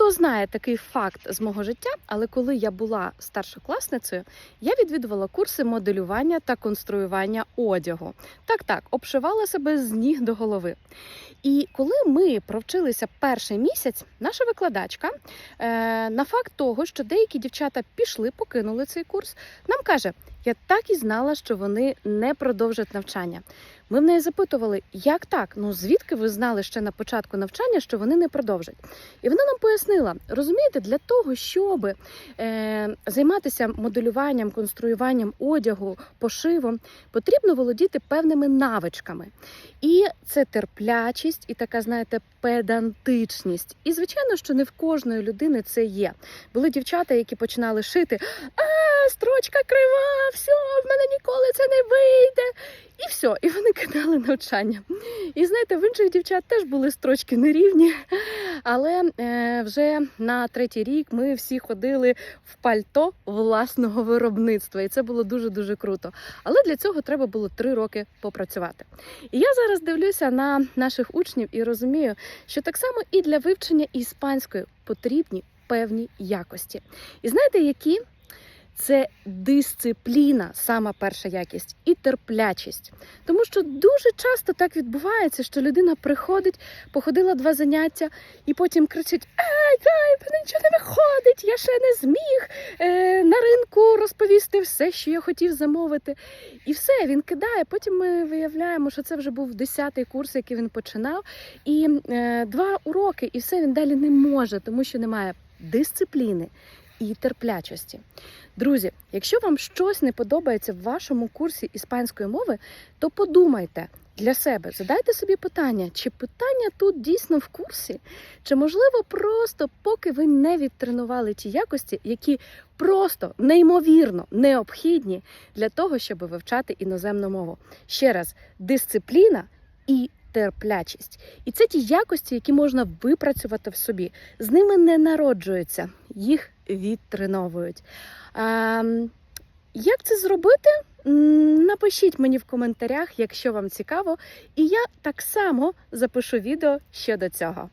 хто знає такий факт з мого життя, але коли я була старшокласницею, я відвідувала курси моделювання та конструювання одягу. Так, так, обшивала себе з ніг до голови. І коли ми провчилися перший місяць, наша викладачка е, на факт того, що деякі дівчата пішли, покинули цей курс, нам каже: я так і знала, що вони не продовжать навчання. Ми в неї запитували, як так? Ну звідки ви знали ще на початку навчання, що вони не продовжать? І вона нам пояснила: розумієте, для того, щоб е, займатися моделюванням, конструюванням одягу, пошивом, потрібно володіти певними навичками. І це терплячість, і така, знаєте, педантичність. І звичайно, що не в кожної людини це є. Були дівчата, які починали шити. А, строчка крива, все, в мене ніколи це не вийде. І все, і вони кидали навчання. І знаєте, в інших дівчат теж були строчки нерівні, але е, вже на третій рік ми всі ходили в пальто власного виробництва, і це було дуже дуже круто. Але для цього треба було три роки попрацювати. І я зараз дивлюся на наших учнів і розумію, що так само і для вивчення іспанської потрібні певні якості. І знаєте, які? Це дисципліна, сама перша якість, і терплячість. Тому що дуже часто так відбувається, що людина приходить, походила два заняття, і потім кричить: Ай, ай, в мене нічого не виходить, я ще не зміг е, на ринку розповісти все, що я хотів замовити. І все, він кидає. Потім ми виявляємо, що це вже був 10-й курс, який він починав, і е, два уроки, і все він далі не може, тому що немає дисципліни і терплячості. Друзі, якщо вам щось не подобається в вашому курсі іспанської мови, то подумайте для себе, задайте собі питання, чи питання тут дійсно в курсі, чи можливо просто поки ви не відтренували ті якості, які просто неймовірно необхідні для того, щоб вивчати іноземну мову. Ще раз, дисципліна і терплячість. І це ті якості, які можна випрацювати в собі. З ними не народжуються, їх відтреновують. А, як це зробити? Напишіть мені в коментарях, якщо вам цікаво, і я так само запишу відео щодо цього.